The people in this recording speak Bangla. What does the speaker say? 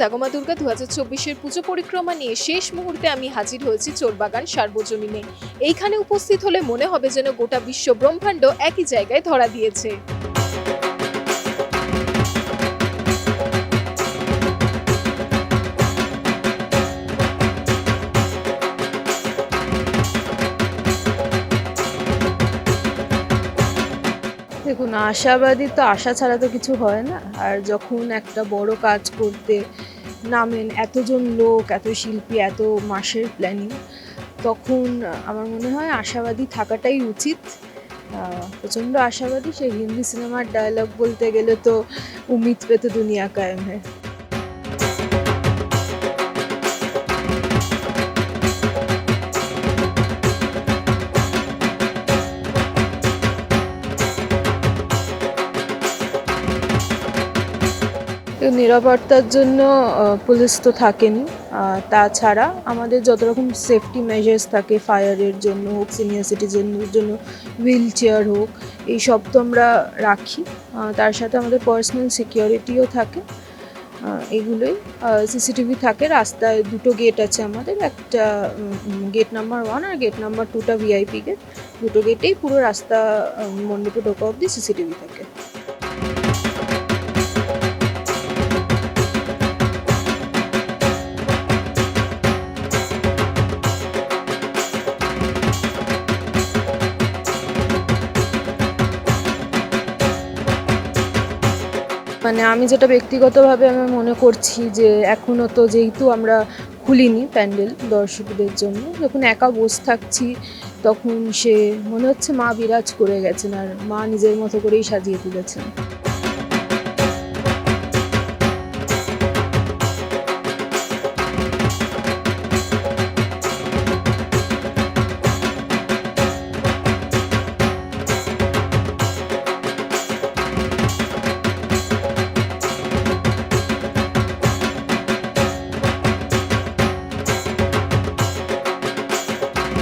জাগমা দুর্গা দু হাজার চব্বিশের পুজো পরিক্রমা নিয়ে শেষ মুহূর্তে আমি হাজির হয়েছি চোরবাগান সার্বজনীনে। এইখানে উপস্থিত হলে মনে হবে যেন গোটা বিশ্ব ব্রহ্মাণ্ড একই জায়গায় ধরা দিয়েছে। দেখুন, আশাবাদী তো আশা ছাড়া তো কিছু হয় না। আর যখন একটা বড় কাজ করতে নামেন এতজন লোক, এত শিল্পী, এত মাসের প্ল্যানিং তখন আমার মনে হয় আশাবাদী থাকাটাই উচিত। প্রচণ্ড আশাবাদী, সেই হিন্দি সিনেমার ডায়লগ বলতে গেলে তো উমিদ পেতে দুনিয়া কায়েম হ্যাঁ নিরাপত্তার জন্য পুলিশ তো থাকেনি। তাছাড়া আমাদের যত রকম সেফটি মেজার্স থাকে ফায়ারের জন্য হোক সিনিয়র সিটিজেনদের জন্য হুইল চেয়ার হোক, এই সব তো আমরা রাখি। তার সাথে আমাদের পার্সোনাল সিকিউরিটিও থাকে। এগুলোই সিসিটিভি থাকে। রাস্তায় দুটো গেট আছে আমাদের। একটা গেট নাম্বার ওয়ান আর গেট নাম্বার টুটা ভিআইপি গেট দুটো গেটেই পুরো রাস্তা মণ্ডপে ঢোকা অবধি সিসিটিভি থাকে। মানে আমি যেটা ব্যক্তিগতভাবে আমি মনে করছি যে এখনও তো যেহেতু আমরা খুলিনি প্যান্ডেল দর্শকদের জন্য, যখন একা বসে থাকছি তখন সে মনে হচ্ছে মা বিরাজ করে গেছেন আর মা নিজের মতো করেই সাজিয়ে তুলেছেন।